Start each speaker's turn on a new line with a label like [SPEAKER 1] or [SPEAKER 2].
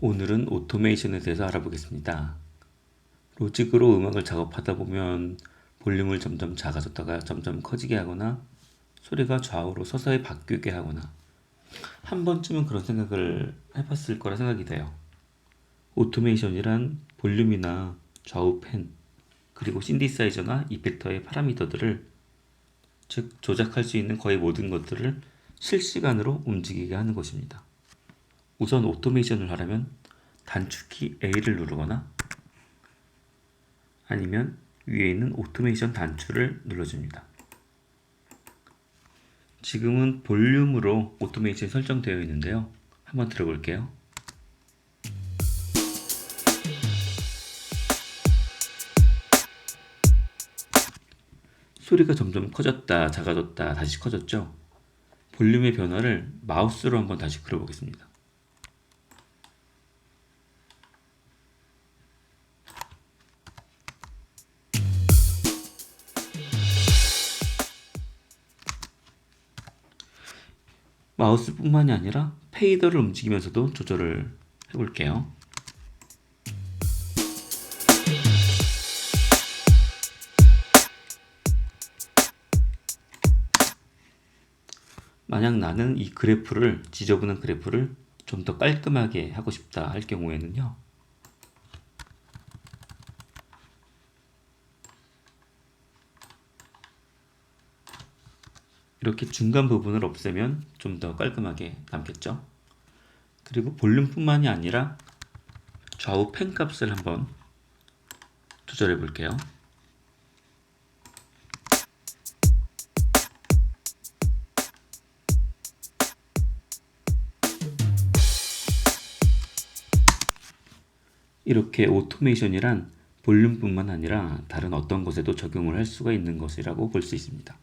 [SPEAKER 1] 오늘은 오토메이션에 대해서 알아보겠습니다. 로직으로 음악을 작업하다 보면 볼륨을 점점 작아졌다가 점점 커지게 하거나 소리가 좌우로 서서히 바뀌게 하거나 한 번쯤은 그런 생각을 해봤을 거라 생각이 돼요. 오토메이션이란 볼륨이나 좌우 펜 그리고 신디사이저나 이펙터의 파라미터들을 즉 조작할 수 있는 거의 모든 것들을 실시간으로 움직이게 하는 것입니다. 우선 오토메이션을 하려면 단축키 A를 누르거나 아니면 위에 있는 오토메이션 단추를 눌러줍니다. 지금은 볼륨으로 오토메이션이 설정되어 있는데요. 한번 들어볼게요. 소리가 점점 커졌다, 작아졌다, 다시 커졌죠? 볼륨의 변화를 마우스로 한번 다시 그려보겠습니다. 마우스뿐만이 아니라 페이더를 움직이면서도 조절을 해볼게요. 만약 나는 이 그래프를 지저분한 그래프를 좀 더 깔끔하게 하고 싶다 할 경우에는요. 이렇게 중간 부분을 없애면 좀 더 깔끔하게 남겠죠. 그리고 볼륨뿐만이 아니라 좌우 펜 값을 한번 조절해 볼게요. 이렇게 오토메이션이란 볼륨뿐만 아니라 다른 어떤 것에도 적용을 할 수가 있는 것이라고 볼 수 있습니다.